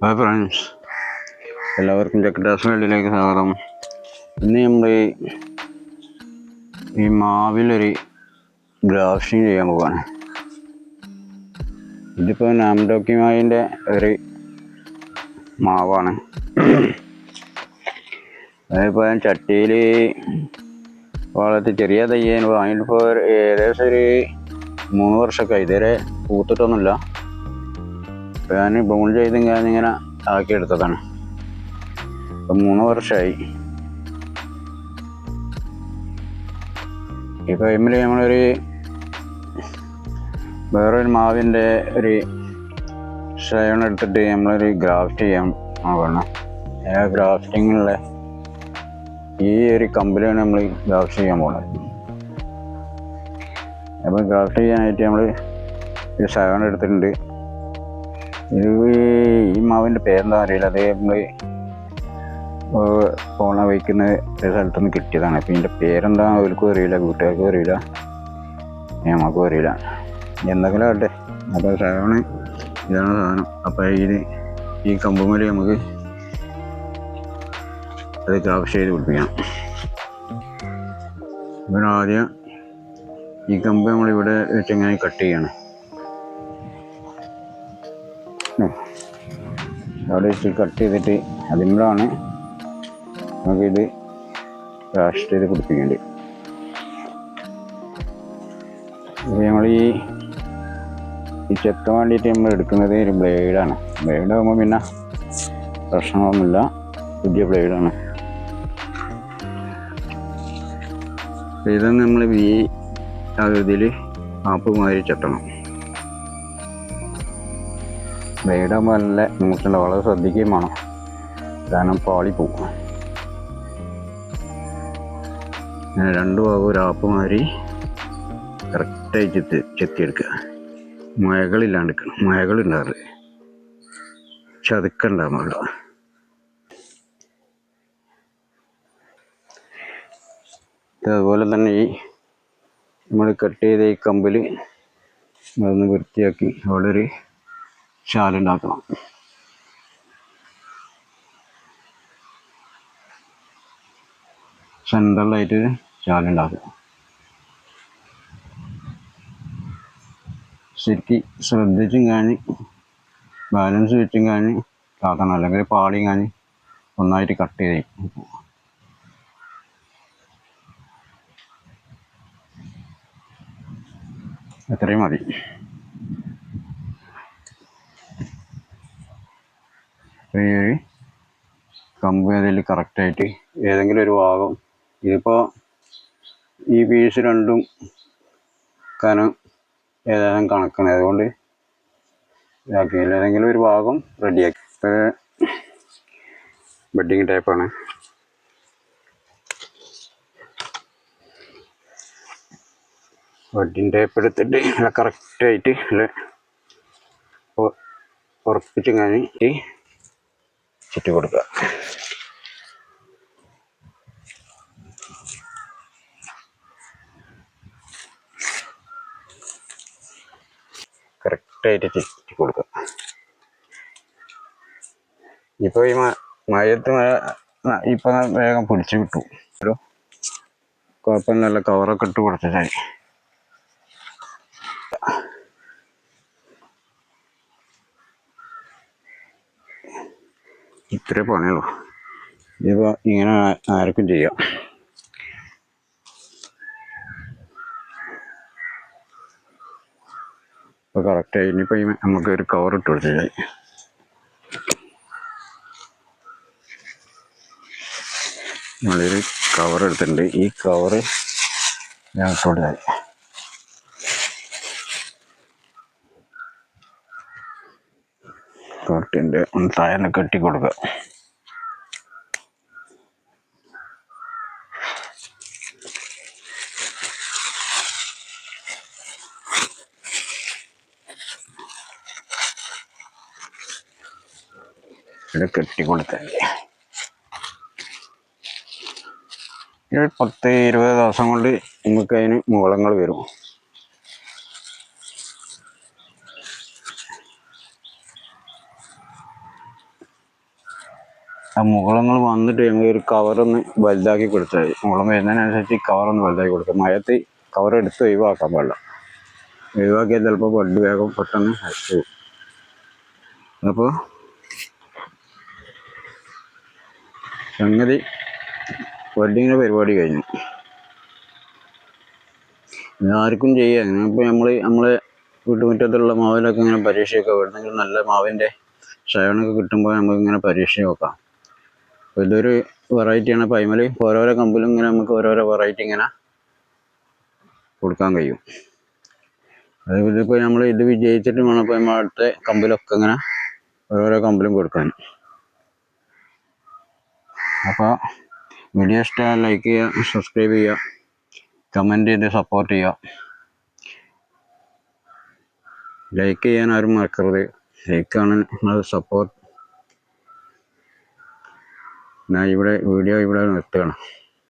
Hi friends എല്ലാവർക്കും ചക്കട്ടാസ് വേൾഡിലേക്ക് സ്വാഗതം. ഇന്ന് നമ്മൾ ഈ മാവിലൊരു ഗ്രാഫ്റ്റിംഗ് ചെയ്യാൻ പോവാണ്. ഇതിപ്പോൾ നാംഡോക്കിമാവിന്റെ ഒരു മാവാണ്. അതിപ്പോൾ ഞാൻ ചട്ടിയിൽ വളർത്തി ചെറിയ തയ്യാൻ വാങ്ങിയിട്ടിപ്പോൾ ഏകദേശം ഒരു മൂന്ന് വർഷമൊക്കെ. ഇതുവരെ പൂത്തിട്ടൊന്നുമില്ല. ഞാൻ ബോൺ ചെയ്ത് ഞാനിങ്ങനെ ആക്കിയെടുത്തതാണ് ഇപ്പം മൂന്ന് വർഷമായി ഈ ടൈമിൽ നമ്മളൊരു വേറൊരു മാവിന്റെ ഒരു ഷയൺ എടുത്തിട്ട് നമ്മളൊരു ഗ്രാഫ്റ്റ് ചെയ്യാൻ നോക്കണം ആ ഗ്രാഫ്റ്റിങ്ങിലുള്ള ഈ ഒരു കമ്പനിയാണ് നമ്മൾ ഗ്രാഫ്റ്റ് ചെയ്യാൻ പോകുന്നത് അപ്പോൾ ഗ്രാഫ്റ്റ് ചെയ്യാനായിട്ട് നമ്മൾ ഒരു ഷയൺ എടുത്തിട്ടുണ്ട്. ഈ മാവിന്റെ പേരെന്താ അറിയില്ല. അത് നമ്മൾ പോണ വയ്ക്കുന്ന ഒരു സ്ഥലത്ത് നിന്ന് കിട്ടിയതാണ്. അപ്പം ഇതിന്റെ പേരെന്താ അവർക്കും അറിയില്ല വീട്ടുകാർക്കും അറിയില്ല ഞമ്മക്കും അറിയില്ല. എന്തെങ്കിലും ആട്ടെ അപ്പോൾ സാധനം ഇതാണ് സാധനം. അപ്പോൾ ഇത് ഈ കമ്പുമല നമുക്ക് അത് ക്രാഫ്റ്റ് ചെയ്ത് പിടിപ്പിക്കണം. ഇവിടെ ആദ്യം ഈ കമ്പ് നമ്മളിവിടെ വെച്ച് എങ്ങനെ കട്ട് ചെയ്യണം. അവിടെ വെച്ച് കട്ട് ചെയ്തിട്ട് അതിമ്പോഴാണ് നമുക്കിത് ക്രാഷ് ചെയ്ത് പിടിപ്പിക്കേണ്ടത് ഇത് നമ്മൾ ഈ ഈ ചെക്ക വേണ്ടിയിട്ട് നമ്മൾ എടുക്കുന്നത് ഒരു ബ്ലേഡാണ് ബ്ലേഡ് ആകുമ്പോൾ പിന്നെ പ്രശ്നങ്ങളൊന്നുമില്ല. പുതിയ ബ്ലേഡാണ് ഇതൊന്നും നമ്മൾ ഈ ആകൃതിയിൽ ആപ്പ് മാതിരി ചെത്തണം. ബ്ലേഡാകുമ്പോൾ നല്ല മൂട്ടുണ്ട് വളരെ ശ്രദ്ധിക്കുകയും വേണം. കാരണം പാളി അങ്ങനെ രണ്ട് ഭാഗവും ഒരു ആപ്പ് മാതിരി കറക്റ്റായി ചെത്തി ചെത്തിയെടുക്കുക. മഴകളില്ലാണ്ട് ചതുക്കുണ്ടാകും പാടില്ല ഇത് അതുപോലെ തന്നെ ഈ നമ്മൾ കട്ട് ചെയ്ത ഈ കമ്പിൽ അതൊന്ന് വൃത്തിയാക്കി അവിടെ ഒരു ശാലുണ്ടാക്കണം. സെൻട്രലായിട്ട് ശാലുണ്ടാക്കുക. ശരിക്ക് ശ്രദ്ധിച്ചും കാണി ബാലൻസ് വെച്ചും കാണി കാക്കണം അല്ലെങ്കിൽ പാളിയും കാണി ഒന്നായിട്ട് കട്ട് ചെയ്ത്. എത്രയും മതി. ഈ ഒരു കമ്പ് അതിൽ കറക്റ്റായിട്ട് ഏതെങ്കിലും ഒരു ഭാഗം. ഇതിപ്പോൾ ഈ പീസ് രണ്ടും കനം ഏതായാലും കണക്കാണ്. അതുകൊണ്ട് ഇതാക്കി. ഏതെങ്കിലും ഒരു ഭാഗം റെഡിയാക്കി ഇപ്പോൾ ബെഡിങ് ടൈപ്പാണ് ബെഡിങ് ടൈപ്പ് എടുത്തിട്ട് കറക്റ്റായിട്ട് അല്ല ഉറപ്പിച്ച് കഴിഞ്ഞ് ചുറ്റി കൊടുക്കുക. കറക്റ്റായിട്ട് ചുറ്റി കൊടുക്കുക. ഇപ്പോൾ ഈ മയത്ത് മഴ ഇപ്പൊ വേഗം പിടിച്ചു കിട്ടും. ഒരു നല്ല കവറൊക്കെ ഇട്ട് കൊടുത്തിട്ടായി. ഇത്രേ പണിയുള്ളൂ. ഇതിപ്പോൾ ഇങ്ങനെ ആർക്കും ചെയ്യാം. ഇപ്പോൾ കറക്റ്റായി ഇനിയിപ്പോൾ നമുക്ക് ഒരു കവർ ഇട്ട് കൊടുത്തിട്ടായി നമ്മളൊരു കവർ എടുത്തിട്ടുണ്ട്. ഈ കവറ് ഞാൻ ഇട്ട് ഒന്ന് താഴെ കെട്ടി കൊടുക്കുക കെട്ടി കൊടുത്താൽ ഒരു പത്ത് ഇരുപത് ദിവസം കൊണ്ട് നിങ്ങൾക്ക് അതിന് മുകളങ്ങൾ വരും. മുകളങ്ങൾ വന്നിട്ട് ഞങ്ങൾ ഒരു കവറൊന്ന് വലുതാക്കി കൊടുത്താൽ മുളം വരുന്നതിനനുസരിച്ച് കവറൊന്ന് വലുതാക്കി കൊടുക്കുക മഴത്ത് കവറെടുത്ത് ഒഴിവാക്കാൻ പാടില്ല. ഒഴിവാക്കിയാൽ ചിലപ്പോൾ ബഡ് വേഗം പെട്ടെന്ന് അടിച്ചു അപ്പോൾ സംഗതി വെഡിങ്ങിന്റെ പരിപാടി കഴിഞ്ഞു. ആർക്കും ചെയ്യാം. ഇപ്പോൾ നമ്മൾ നമ്മളെ വീട്ടുമുറ്റത്തുള്ള മാവിലൊക്കെ ഇങ്ങനെ പരീക്ഷയൊക്കെ വരുന്നെങ്കിൽ നല്ല മാവിന്റെ ഷവണൊക്കെ കിട്ടുമ്പോൾ നമുക്കിങ്ങനെ പരീക്ഷ നോക്കാം. ഇതൊരു വെറൈറ്റിയാണ് അപ്പോൾ അതിമേൽ ഓരോരോ കമ്പിലും ഇങ്ങനെ നമുക്ക് ഓരോരോ വെറൈറ്റി ഇങ്ങനെ കൊടുക്കാൻ കഴിയും. അതേപോലെ ഇപ്പോൾ നമ്മൾ ഇത് വിജയിച്ചിട്ട് വേണം ഇപ്പോൾ നമ്മൾ കമ്പിലൊക്കെ ഇങ്ങനെ ഓരോരോ കമ്പിലും കൊടുക്കാൻ. അപ്പോൾ വീഡിയോ ഇഷ്ടം ലൈക്ക് ചെയ്യുക സബ്സ്ക്രൈബ് ചെയ്യുക കമന്റ് ചെയ്ത് സപ്പോർട്ട് ചെയ്യുക. ലൈക്ക് ചെയ്യാൻ ആരും മറക്കരുത്. ലൈക്കാണ് നിങ്ങളുടെ സപ്പോർട്ട് ഞാൻ ഇവിടെ വീഡിയോ ഇവിടെ നിർത്തുകയാണ്.